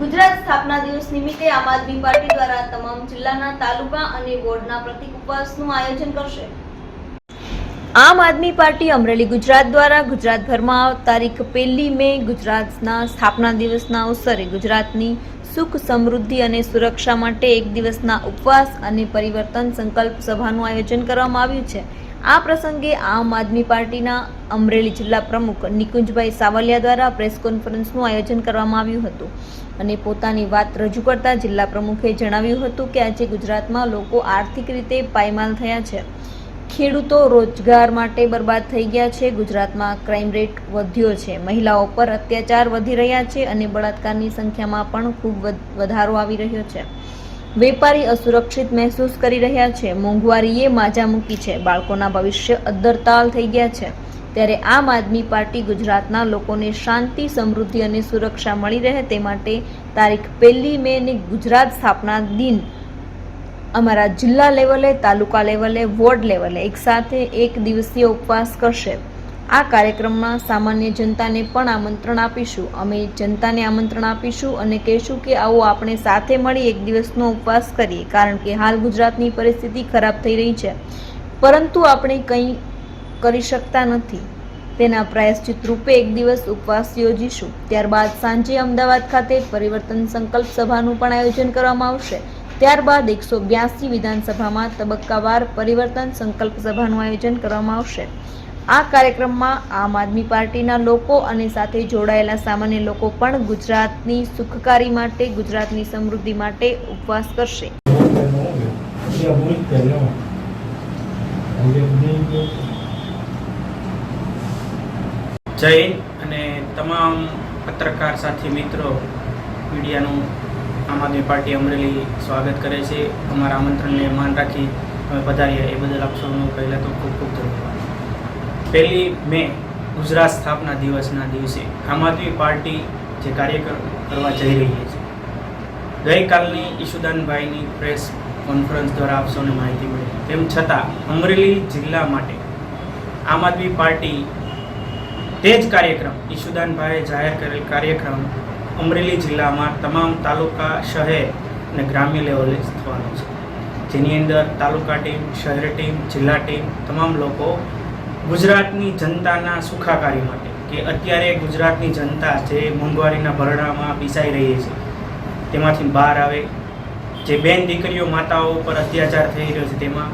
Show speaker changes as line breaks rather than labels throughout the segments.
ગુજરાત સ્થાપના દિવસ નિમિત્તે આમ આદમી પાર્ટી દ્વારા તમામ જિલ્લાના તાલુકા અને વોર્ડના પ્રતિક ઉપવાસનું આયોજન કરશે. આમ આદમી પાર્ટી અમરેલી ગુજરાત દ્વારા ગુજરાતભરમાં તારીખ પહેલી મે ગુજરાતના સ્થાપના દિવસના અવસરે ગુજરાતની સુખ સમૃદ્ધિ અને સુરક્ષા માટે એક દિવસના ઉપવાસ અને પરિવર્તન સંકલ્પ સભાનું આયોજન કરવામાં આવ્યું છે. આ પ્રસંગે આમ આદમી પાર્ટીના અમરેલી જિલ્લા પ્રમુખ નિકુંજભાઈ સાવલિયા દ્વારા પ્રેસ કોન્ફરન્સનું આયોજન કરવામાં આવ્યું હતું. અને પોતાની વાત રજૂ કરતા જિલ્લા પ્રમુખે જણાવ્યું હતું કે આજે ગુજરાતમાં લોકો આર્થિક રીતે પાયમાલ થયા છે. ખેડૂતો રોજગાર માટે બરબાદ થઈ ગયા છે. ગુજરાતમાં ક્રાઇમ રેટ વધ્યો છે. મહિલાઓ પર અત્યાચાર વધી રહ્યા છે અને બળાત્કારની સંખ્યામાં પણ ખૂબ વધ- વધારો આવી રહ્યો છે. વેપારી અસુરક્ષિત મહેસૂસ કરી રહ્યા છે. મોંઘવારીએ માજા મૂકી છે. બાળકોના ભવિષ્ય અદ્ધરતાલ થઈ ગયા છે. ત્યારે આમ આદમી પાર્ટી ગુજરાતના લોકોને શાંતિ, સમૃદ્ધિ અને સુરક્ષા મળી રહે તે માટે તારીખ પહેલી મે ની ગુજરાત સ્થાપના દિન અમારા જિલ્લા લેવલે, તાલુકા લેવલે, વોર્ડ લેવલે એકસાથે એક દિવસીય ઉપવાસ કરશે. આ કાર્યક્રમમાં સામાન્ય જનતાને પણ આમંત્રણ આપીશું. અમે જનતાને આમંત્રણ આપીશું અને કહીશું કે આવો આપણે સાથે મળી એક દિવસનો ઉપવાસ કરીએ, કારણ કે હાલ ગુજરાતની પરિસ્થિતિ ખરાબ થઈ રહી છે. પરંતુ આપણે કંઈ કરી શકતા નથી. તેના પ્રાયશ્ચિત રૂપે એક દિવસ ઉપવાસ યોજીશું. ત્યારબાદ સાંજે અમદાવાદ ખાતે પરિવર્તન સંકલ્પ સભાનું પણ આયોજન કરવામાં આવશે. ત્યારબાદ એકસો બ્યાસી વિધાનસભામાં તબક્કાવાર પરિવર્તન સંકલ્પ સભાનું આયોજન કરવામાં આવશે. આ કાર્યક્રમમાં આમ આદમી પાર્ટીના લોકો અને સાથે જોડાયેલા સામાન્ય લોકો પણ ગુજરાતની સુખકારી માટે, ગુજરાતની સમૃદ્ધિ માટે ઉપવાસ કરશે.
જય અને તમામ પત્રકાર સાથી મિત્રો, મીડિયાનું આમ આદમી પાર્ટી અમરેલી સ્વાગત કરે છે. અમારા આમંત્રણને માન રાખી અમે પધાર્યા એ બદલ આપ પહેલાં તો ખૂબ ખૂબ ધન્યવાદ. પહેલી મે ગુજરાત સ્થાપના દિવસના દિવસે આમ આદમી પાર્ટી જે કાર્ય કરવા જઈ રહી છે. ગઈકાલની ઈશુદાનભાઈની પ્રેસ કોન્ફરન્સ દ્વારા આપ સૌને માહિતી મળી. તેમ છતાં અમરેલી જિલ્લા માટે આમ આદમી પાર્ટી તે જ કાર્યક્રમ ઈશુદાનભાઈએ જાહેર કરેલ કાર્યક્રમ અમરેલી જિલ્લામાં તમામ તાલુકા, શહેર અને ગ્રામ્ય લેવલે થવાનો છે. જેની અંદર તાલુકા ટીમ, શહેર ટીમ, જિલ્લા ટીમ, તમામ લોકો ગુજરાતની જનતાના સુખાકારી માટે, કે અત્યારે ગુજરાતની જનતા જે મોંઘવારીના ભરડામાં પીસાઈ રહી છે, તેમાંથી બહાર આવે. જે બેન દીકરીઓ માતાઓ પર અત્યાચાર થઈ રહ્યો છે, તેમાં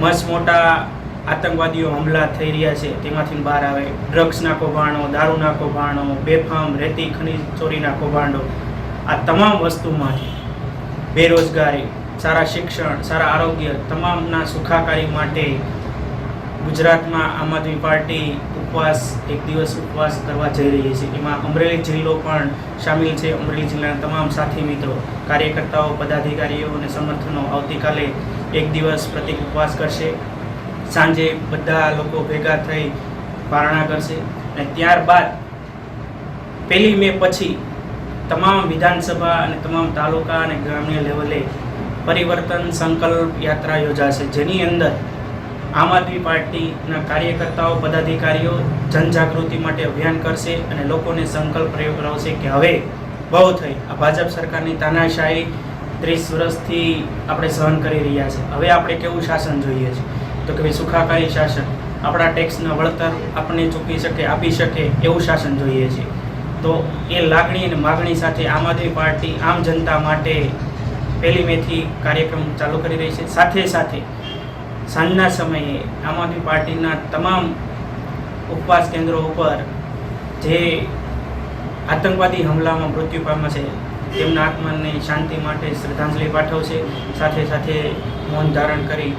મસ્ત મોટા આતંકવાદીઓ હમલા થઈ રહ્યા છે, તેમાંથી બહાર આવે. ડ્રગ્સના કૌભાંડો દારૂના કૌભાંડો બેફામ, રેતી, ખનીજ ચોરીના કૌભાંડો આ તમામ વસ્તુમાંથી બેરોજગારી, સારા શિક્ષણ, સારા આરોગ્ય, તમામના સુખાકારી માટે ગુજરાતમાં આમ આદમી પાર્ટી ઉપવાસ, એક દિવસ ઉપવાસ કરવા જઈ રહી છે. એમાં અમરેલી જિલ્લો પણ સામેલ છે. અમરેલી જિલ્લાના તમામ સાથી મિત્રો, કાર્યકર્તાઓ, પદાધિકારીઓ અને સમર્થનો આવતીકાલે એક દિવસ પ્રતિક ઉપવાસ કરશે. સાંજે બધા લોકો ભેગા થઈ પારણા કરશે અને ત્યારબાદ પહેલી મે પછી તમામ વિધાનસભા અને તમામ તાલુકા અને ગ્રામ્ય લેવલે પરિવર્તન સંકલ્પ યાત્રા યોજાશે. જેની અંદર આમ આદમી પાર્ટીના કાર્યકર્તાઓ, પદાધિકારીઓ જનજાગૃતિ માટે અભિયાન કરશે અને લોકોને સંકલ્પ કરાવશે કે હવે બહુ થઈ. આ ભાજપ સરકારની તાનાશાહી ત્રીસ વર્ષથી આપણે સહન કરી રહ્યા છે. હવે આપણે કેવું શાસન જોઈએ છે? તો કે ભાઈ સુખાકારી શાસન. આપણા ટેક્સના વળતર આપણને ચૂકવી શકે, આપી શકે એવું શાસન જોઈએ છે. તો એ લાગણી અને માગણી સાથે આમ આદમી પાર્ટી, આમ જનતા માટે પહેલી મેથી કાર્યક્રમ ચાલુ કરી રહી છે. સાથે સાથે સાંજના સમયે આમ આદમી પાર્ટીના તમામ ઉપવાસ કેન્દ્રો ઉપર જે આતંકવાદી હુમલામાં મૃત્યુ પામ્યા છે, તેમના આત્માને શાંતિ માટે શ્રદ્ધાંજલિ પાઠવશે, સાથે સાથે મૌન ધારણ કરી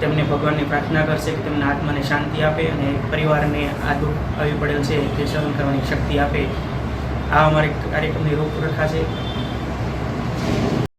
તેમને ભગવાનની પ્રાર્થના કરશે કે તેમના આત્માને શાંતિ આપે અને પરિવારને આ દુઃખ આવી પડેલ છે તે સહન કરવાની શક્તિ આપે. આ અમારી કાર્યક્રમની રૂપરેખા છે.